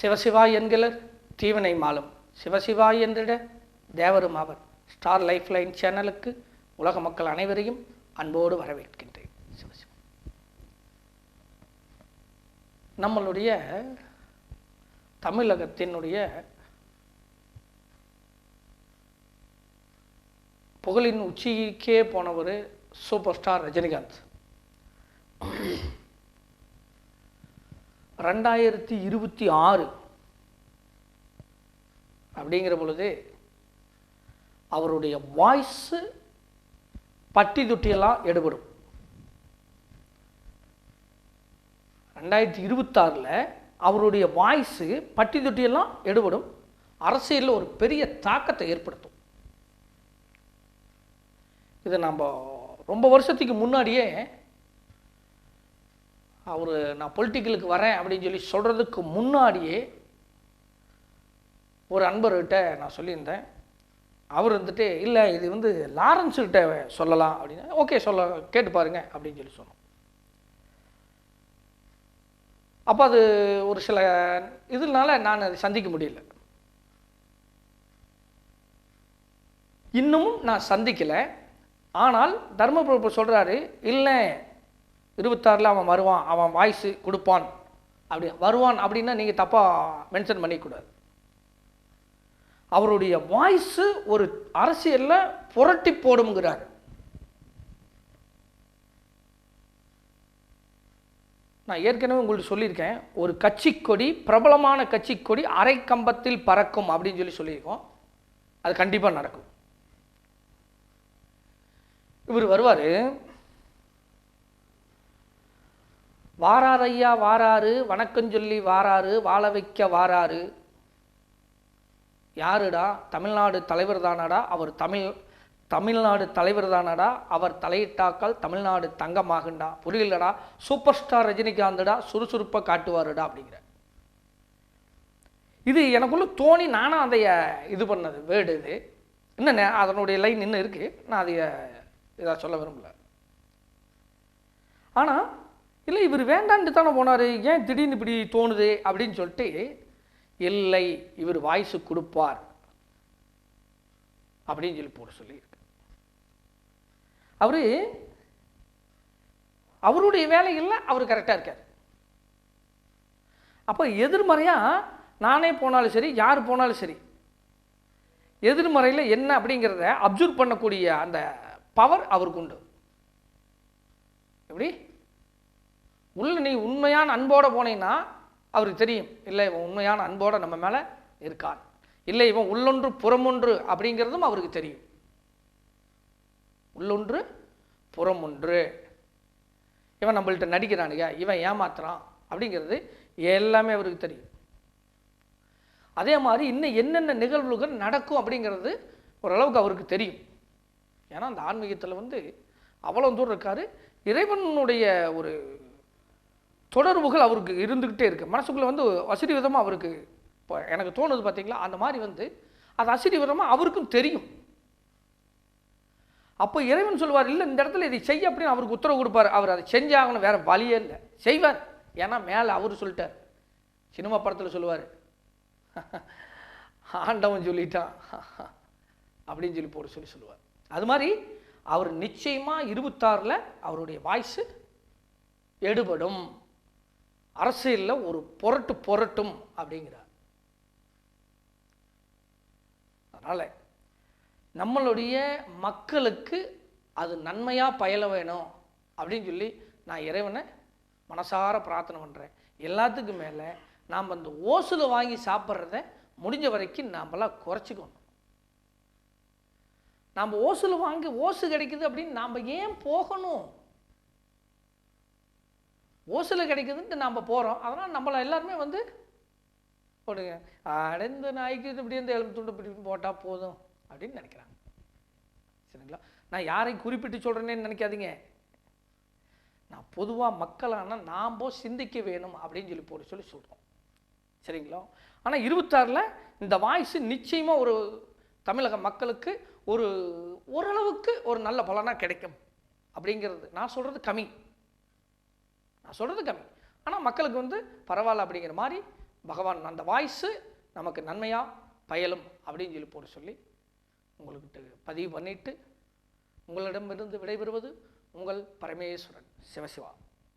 சிவசிவா என்கிற தீவனை மாலும். சிவசிவா என்றிட தேவரும் அவர் ஸ்டார் லைஃப் லைன் சேனலுக்கு உலக மக்கள் அனைவரையும் அன்போடு வரவேற்கின்றேன். சிவசிவா நம்மளுடைய தமிழகத்தினுடைய புகழின் உச்சிக்கே போனவர் சூப்பர் ஸ்டார் ரஜினிகாந்த். ரெண்டாயிரத்தி இருபத்தி ஆறு. அப்படிங்கிற பொழுது அவருடைய வாய்ஸு பட்டி தொட்டியெல்லாம் எடுபடும். ரெண்டாயிரத்தி இருபத்தாறில் அவருடைய வாய்ஸு பட்டி தொட்டியெல்லாம் எடுபடும். அரசியலில் ஒரு பெரிய தாக்கத்தை ஏற்படுத்தும். இதை நம்ம ரொம்ப வருஷத்துக்கு முன்னாடியே அவர் நான் பொலிட்டிக்கலுக்கு வரேன் அப்படின்னு சொல்லி சொல்கிறதுக்கு முன்னாடியே ஒரு அன்பர்கிட்ட நான் சொல்லியிருந்தேன். அவர் வந்துட்டு இல்லை இது வந்து லாரன்ஸுக்கிட்ட சொல்லலாம் அப்படின்னு. ஓகே சொல்ல கேட்டு பாருங்க அப்படின்னு சொல்லி சொன்னோம். அப்போ அது ஒரு சில இதனால நான் அதை சந்திக்க முடியல. இன்னமும் நான் சந்திக்கலை. ஆனால் தர்மபுரப்பு சொல்கிறாரு இல்லை இருபத்தாறில் அவன் வருவான் அவன் வாய்ஸு கொடுப்பான். அப்படி வருவான் அப்படின்னா நீங்கள் தப்பாக மென்ஷன் பண்ணிக்கூடாது அவருடைய வாய்ஸு ஒரு அரசியலில் புரட்டி போடுங்கிறார் நான் ஏற்கனவே உங்களுக்கு சொல்லியிருக்கேன் ஒரு கட்சி கொடி பிரபலமான கட்சி கொடி அரை கம்பத்தில் பறக்கும் அப்படின்னு சொல்லி சொல்லியிருக்கோம். அது கண்டிப்பாக நடக்கும். இவர் வருவார் வாரார் ஐயா வாராரு வணக்கம் சொல்லி வாராரு வாழ வைக்க வாராரு யாருடா? தமிழ்நாடு தலைவர் தானடா? அவர் தமிழ் தமிழ்நாடு தலைவர் தானடா? அவர் தலையிட்டாக்கால் தமிழ்நாடு தங்கமாகுண்டா? புரியலடா? சூப்பர் ஸ்டார் ரஜினிகாந்தடா சுறுசுறுப்பாக காட்டுவாருடா அப்படிங்கிற. இது எனக்குள்ள தோணி நானும் அதை இது பண்ணது வேர்டு இது. இன்னும் அதனுடைய லைன் இன்னும் இருக்குது நான் அதை இதாக சொல்ல விரும்பல. ஆனால் இவர் வேண்டான்ட்டு தானே போனார். ஏன் திடீர்னு இப்படி தோணுது அப்படின்னு சொல்லிட்டு இல்லை இவர் வாய்ஸு கொடுப்பார் அப்படின்னு சொல்லி போட சொல்லியிருக்கு. அவரு அவருடைய வேலைகளில் அவர் கரெக்டாக இருக்கார். அப்போ எதிர்மறையாக நானே போனாலும் சரி யார் போனாலும் சரி எதிர்மறையில் என்ன அப்படிங்கிறத அப்சர்வ் பண்ணக்கூடிய அந்த பவர் அவருக்கு உண்டு. எப்படி? உள்ள நீ உண்மையான அன்போடு போனீங்கன்னா அவருக்கு தெரியும். இல்லை இவன் உண்மையான அன்போடு நம்ம மேலே இருக்கான். இல்லை இவன் உள்ளொன்று புறமொன்று அப்படிங்கிறதும் அவருக்கு தெரியும். உள்ளொன்று புறமொன்று. இவன் நம்மள்கிட்ட நடிக்கிறானுங்க இவன் ஏமாத்துறான் அப்படிங்கிறது எல்லாமே அவருக்கு தெரியும். அதே மாதிரி இன்னும் என்னென்ன நிகழ்வுகள் நடக்கும் அப்படிங்கிறது ஓரளவுக்கு அவருக்கு தெரியும். ஏன்னா அந்த ஆன்மீகத்தில் வந்து அவ்வளோ தூரம் இருக்காரு. இறைவனுடைய ஒரு தொடர்புகள் அவருக்கு இருந்துக்கிட்டே இருக்குது மனசுக்குள்ளே வந்து வசதி விதமாக அவருக்கு இப்போ எனக்கு தோணுது பார்த்தீங்களா அந்த மாதிரி வந்து அது அசதி விதமாக அவருக்கும் தெரியும். அப்போ இறைவன் சொல்லுவார் இல்லை இந்த இடத்துல இதை செய்ய அப்படின்னு அவருக்கு உத்தரவு கொடுப்பார். அவர் அதை செஞ்சாகணும் வேற வழியே இல்லை. செய்வார். ஏன்னா மேலே அவர் சொல்லிட்டார். சினிமா படத்தில் சொல்லுவார். ஆண்டவன் சொல்லிட்டான். அப்படின்னு சொல்லி போட சொல்லி சொல்லுவார். அது மாதிரி அவர் நிச்சயமாக இருபத்தாறில் அவருடைய வாய்ஸு எடுபடும். அரசியலில் ஒரு புரட்டு புரட்டும் அப்படிங்கிறார். அதனால் நம்மளுடைய மக்களுக்கு அது நன்மையாக பயல வேணும் அப்படின்னு சொல்லி நான் இறைவனை மனசார பிரார்த்தனை பண்ணுறேன் எல்லாத்துக்கும் மேலே நாம் அந்த ஓசுல வாங்கி சாப்பிட்றத முடிஞ்ச வரைக்கும் நாம்லாம் குறைச்சிக்கணும். நாம் ஓசுல வாங்கி ஓசு கிடைக்குது அப்படின்னு நாம் ஏன் போகணும்? ஓசில் கிடைக்குதுன்ட்டு நாம் போகிறோம் அதனால் நம்மளை எல்லாருமே வந்து போடுங்க. அடைந்து நாய்க்கு இது இப்படி இந்த எலும்பு துண்டு இப்படி போட்டால் போதும் அப்படின்னு நினைக்கிறாங்க. சரிங்களா? நான் யாரையும் குறிப்பிட்டு சொல்கிறேன்னு நினைக்காதீங்க. நான் பொதுவாக மக்களான நாம் சிந்திக்க வேணும் அப்படின்னு சொல்லி போட்டு சொல்லி சொல்கிறோம் சரிங்களா? ஆனால் இருபத்தாறில் இந்த வாய்ஸ் நிச்சயமாக ஒரு தமிழக மக்களுக்கு ஒரு ஓரளவுக்கு ஒரு நல்ல பலனாக கிடைக்கும். அப்படிங்கிறது நான் சொல்கிறது கம்மி. நான் சொல்கிறது கம்மி. ஆனால் மக்களுக்கு வந்து பரவாயில்ல அப்படிங்கிற மாதிரி பகவான் அந்த வாய்ஸு நமக்கு நன்மையாக பயலும் அப்படின்னு சொல்லி போட்டு சொல்லி உங்கள்கிட்ட பதிவு பண்ணிட்டு உங்களிடமிருந்து விடைபெறுவது உங்கள் பரமேஸ்வரன் சிவசிவா.